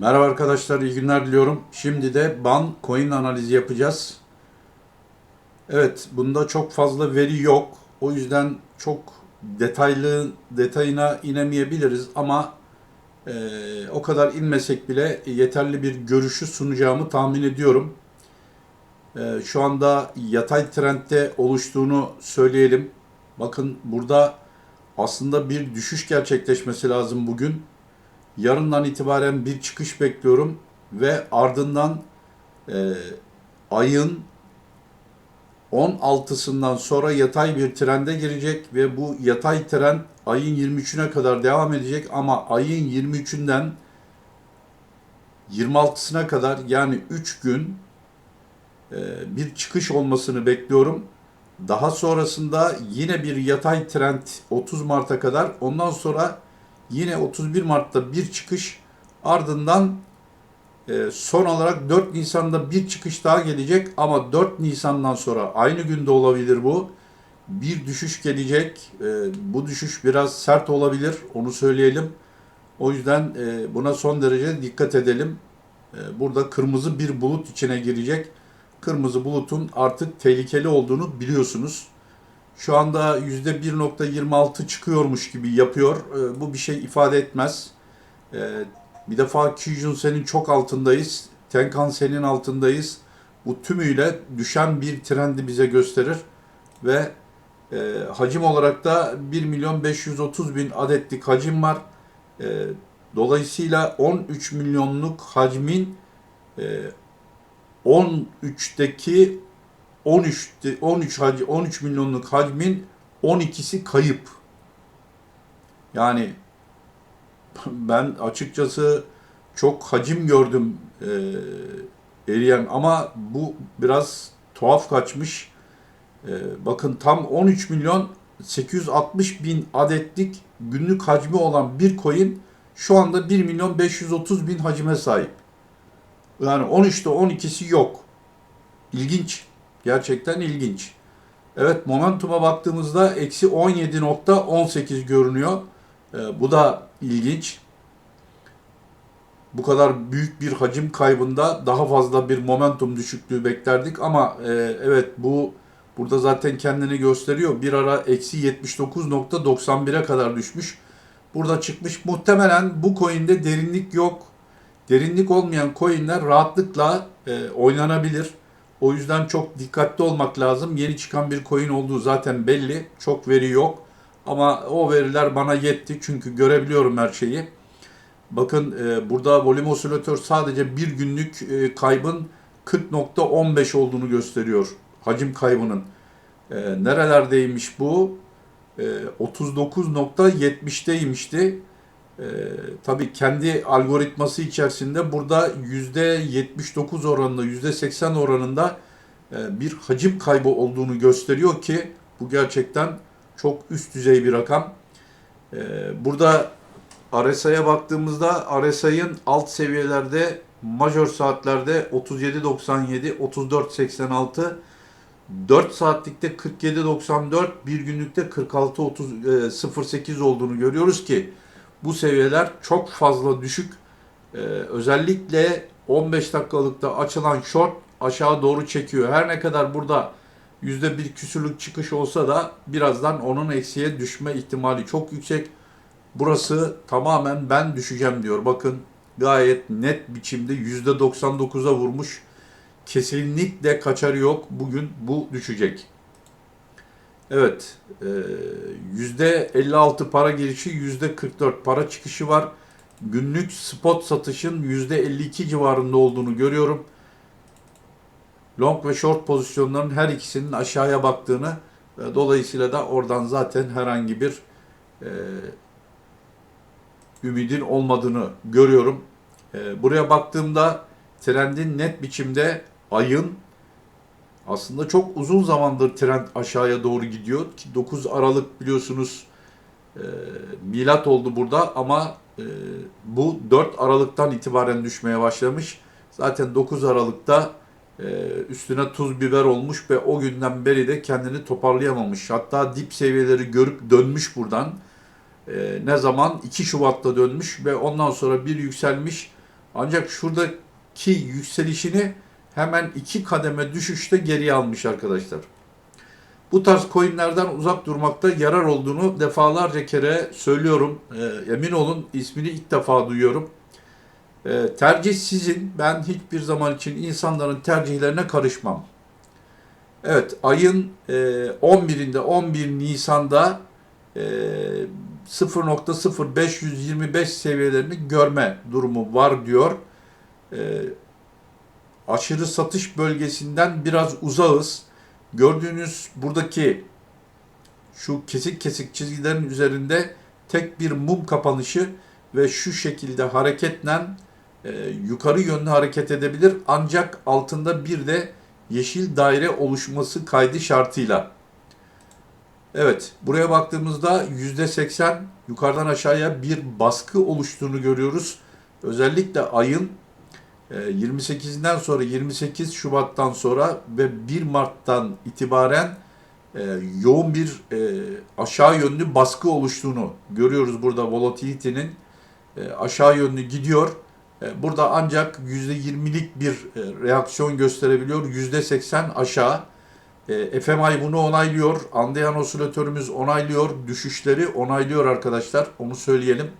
Merhaba arkadaşlar, iyi günler diliyorum. Şimdi de ban coin analizi yapacağız. Evet, bunda çok fazla veri yok. O yüzden çok detaylı detayına inemeyebiliriz ama e, o kadar inmesek bile yeterli bir görüşü sunacağımı tahmin ediyorum. E, şu anda yatay trendde oluştuğunu söyleyelim. Bakın burada aslında bir düşüş gerçekleşmesi lazım bugün. Yarından itibaren bir çıkış bekliyorum ve ardından e, ayın 16'sından sonra yatay bir trende girecek ve bu yatay trend ayın 23'üne kadar devam edecek ama ayın 23'ünden 26'sına kadar yani 3 gün e, bir çıkış olmasını bekliyorum. Daha sonrasında yine bir yatay trend 30 Mart'a kadar ondan sonra Yine 31 Mart'ta bir çıkış ardından e, son olarak 4 Nisan'da bir çıkış daha gelecek ama 4 Nisan'dan sonra aynı günde olabilir bu. Bir düşüş gelecek. E, bu düşüş biraz sert olabilir onu söyleyelim. O yüzden e, buna son derece dikkat edelim. Burada kırmızı bir bulut içine girecek. Kırmızı bulutun artık tehlikeli olduğunu biliyorsunuz. Şu anda %1.26 çıkıyormuş gibi yapıyor. E, bu bir şey ifade etmez. E, bir defa Kijun senin çok altındayız. Tenkan senin altındayız. Bu tümüyle düşen bir trendi bize gösterir. Ve e, hacim olarak da 1 milyon 530 bin adetlik hacim var. E, dolayısıyla 13 milyonluk hacmin e, 13'teki 13 13 hac 13 milyonluk hacmin 12'si kayıp. Yani ben açıkçası çok hacim gördüm e, eriyen ama bu biraz tuhaf kaçmış. E, bakın tam 13 milyon 860 bin adetlik günlük hacmi olan bir coin şu anda 1 milyon 530 bin hacime sahip. Yani 13'te 12'si yok. İlginç. Gerçekten ilginç. Evet Momentum'a baktığımızda eksi 17.18 görünüyor. E, bu da ilginç. Bu kadar büyük bir hacim kaybında daha fazla bir momentum düşüklüğü beklerdik ama e, evet bu burada zaten kendini gösteriyor. Bir ara eksi 79.91'e kadar düşmüş. Burada çıkmış. Muhtemelen bu coin'de derinlik yok. Derinlik olmayan coin'ler rahatlıkla e, oynanabilir. O yüzden çok dikkatli olmak lazım. Yeni çıkan bir coin olduğu zaten belli. Çok veri yok. Ama o veriler bana yetti çünkü görebiliyorum her şeyi. Bakın e, burada volüm osilatör sadece bir günlük e, kaybın 40.15 olduğunu gösteriyor. Hacim kaybının. E, nerelerdeymiş bu? E, 39.70'deymişti. E, tabii kendi algoritması içerisinde burada %79 oranında, %80 oranında e, bir hacim kaybı olduğunu gösteriyor ki bu gerçekten çok üst düzey bir rakam. E, burada RSI'ye baktığımızda RSI'ın alt seviyelerde major saatlerde 37.97, 34.86, 4 saatlikte 47.94, bir günlükte 46.08 olduğunu görüyoruz ki bu seviyeler çok fazla düşük. Ee, özellikle 15 dakikalıkta açılan short aşağı doğru çekiyor. Her ne kadar burada yüzde bir küsürlük çıkış olsa da birazdan onun eksiye düşme ihtimali çok yüksek. Burası tamamen ben düşeceğim diyor. Bakın gayet net biçimde yüzde 99'a vurmuş. Kesinlikle kaçarı yok. Bugün bu düşecek. Evet, e, yüzde 56 para girişi, yüzde 44 para çıkışı var. Günlük spot satışın yüzde 52 civarında olduğunu görüyorum. Long ve short pozisyonların her ikisinin aşağıya baktığını, e, dolayısıyla da oradan zaten herhangi bir e, ümidin olmadığını görüyorum. E, buraya baktığımda trendin net biçimde ayın aslında çok uzun zamandır trend aşağıya doğru gidiyor ki 9 Aralık biliyorsunuz e, milat oldu burada ama e, bu 4 Aralık'tan itibaren düşmeye başlamış. Zaten 9 Aralık'ta e, üstüne tuz biber olmuş ve o günden beri de kendini toparlayamamış. Hatta dip seviyeleri görüp dönmüş buradan. E, ne zaman? 2 Şubat'ta dönmüş ve ondan sonra bir yükselmiş. Ancak şuradaki yükselişini hemen iki kademe düşüşte geriye almış arkadaşlar. Bu tarz coinlerden uzak durmakta yarar olduğunu defalarca kere söylüyorum. E, emin olun ismini ilk defa duyuyorum. E, tercih sizin. Ben hiçbir zaman için insanların tercihlerine karışmam. Evet ayın e, 11'inde 11 Nisan'da e, 0.0525 seviyelerini görme durumu var diyor. E, aşırı satış bölgesinden biraz uzağız. Gördüğünüz buradaki şu kesik kesik çizgilerin üzerinde tek bir mum kapanışı ve şu şekilde hareketle e, yukarı yönlü hareket edebilir. Ancak altında bir de yeşil daire oluşması kaydı şartıyla. Evet, buraya baktığımızda %80 yukarıdan aşağıya bir baskı oluştuğunu görüyoruz. Özellikle ayın 28'inden sonra 28 Şubat'tan sonra ve 1 Mart'tan itibaren e, yoğun bir e, aşağı yönlü baskı oluştuğunu görüyoruz burada volatility'nin e, aşağı yönlü gidiyor. Burada ancak %20'lik bir reaksiyon gösterebiliyor. %80 aşağı. E, FMI bunu onaylıyor. Andeyan osilatörümüz onaylıyor. Düşüşleri onaylıyor arkadaşlar. Onu söyleyelim.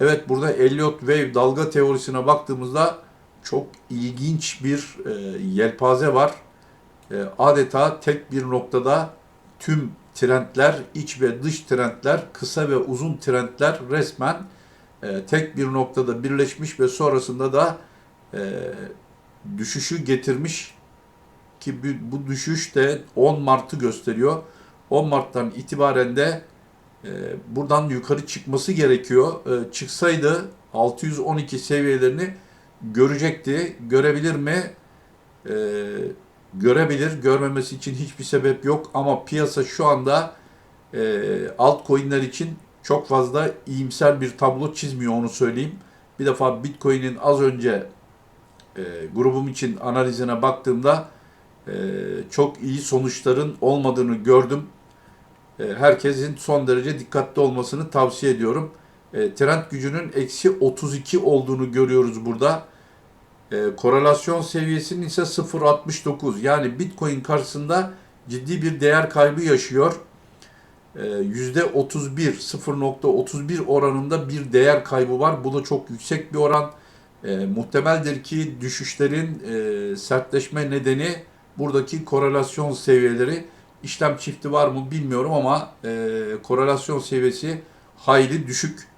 Evet burada Elliott Wave dalga teorisine baktığımızda çok ilginç bir e, yelpaze var. E, adeta tek bir noktada tüm trendler, iç ve dış trendler, kısa ve uzun trendler resmen e, tek bir noktada birleşmiş ve sonrasında da e, düşüşü getirmiş ki bu, düşüş de 10 Mart'ı gösteriyor. 10 Mart'tan itibaren de e, buradan yukarı çıkması gerekiyor. E, çıksaydı 612 seviyelerini görecekti. Görebilir mi? E, görebilir. Görmemesi için hiçbir sebep yok ama piyasa şu anda e, altcoin'ler için çok fazla iyimser bir tablo çizmiyor onu söyleyeyim. Bir defa Bitcoin'in az önce e, grubum için analizine baktığımda e, çok iyi sonuçların olmadığını gördüm. E, herkesin son derece dikkatli olmasını tavsiye ediyorum. E, trend gücünün eksi 32 olduğunu görüyoruz burada. E, korelasyon seviyesinin ise 0.69 yani Bitcoin karşısında ciddi bir değer kaybı yaşıyor. %31, 0.31 oranında bir değer kaybı var. Bu da çok yüksek bir oran. E, muhtemeldir ki düşüşlerin e, sertleşme nedeni buradaki korelasyon seviyeleri. İşlem çifti var mı bilmiyorum ama e, korelasyon seviyesi hayli düşük.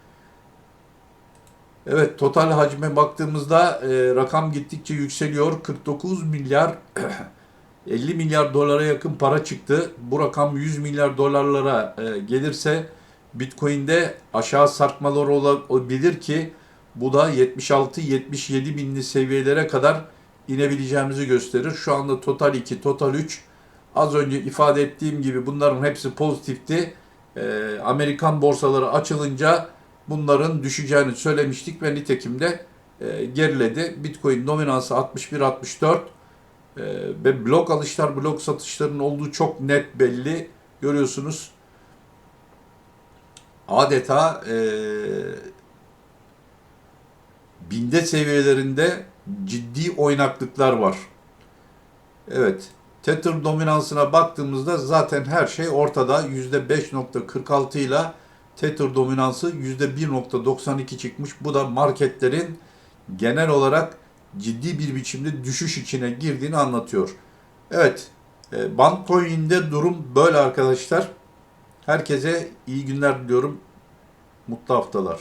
Evet total hacme baktığımızda e, rakam gittikçe yükseliyor. 49 milyar 50 milyar dolara yakın para çıktı. Bu rakam 100 milyar dolarlara e, gelirse Bitcoin'de aşağı sarkmalar olabilir ki bu da 76-77 binli seviyelere kadar inebileceğimizi gösterir. Şu anda total 2, total 3. Az önce ifade ettiğim gibi bunların hepsi pozitifti. E, Amerikan borsaları açılınca bunların düşeceğini söylemiştik ve nitekim de e, geriledi. Bitcoin dominansı 61-64 ee, ve blok alışlar, blok satışlarının olduğu çok net belli. Görüyorsunuz. Adeta e, binde seviyelerinde ciddi oynaklıklar var. Evet. Tether dominansına baktığımızda zaten her şey ortada. %5.46 ile Tether dominansı %1.92 çıkmış. Bu da marketlerin genel olarak ciddi bir biçimde düşüş içine girdiğini anlatıyor. Evet, e, Bandcoin'de durum böyle arkadaşlar. Herkese iyi günler diliyorum. Mutlu haftalar.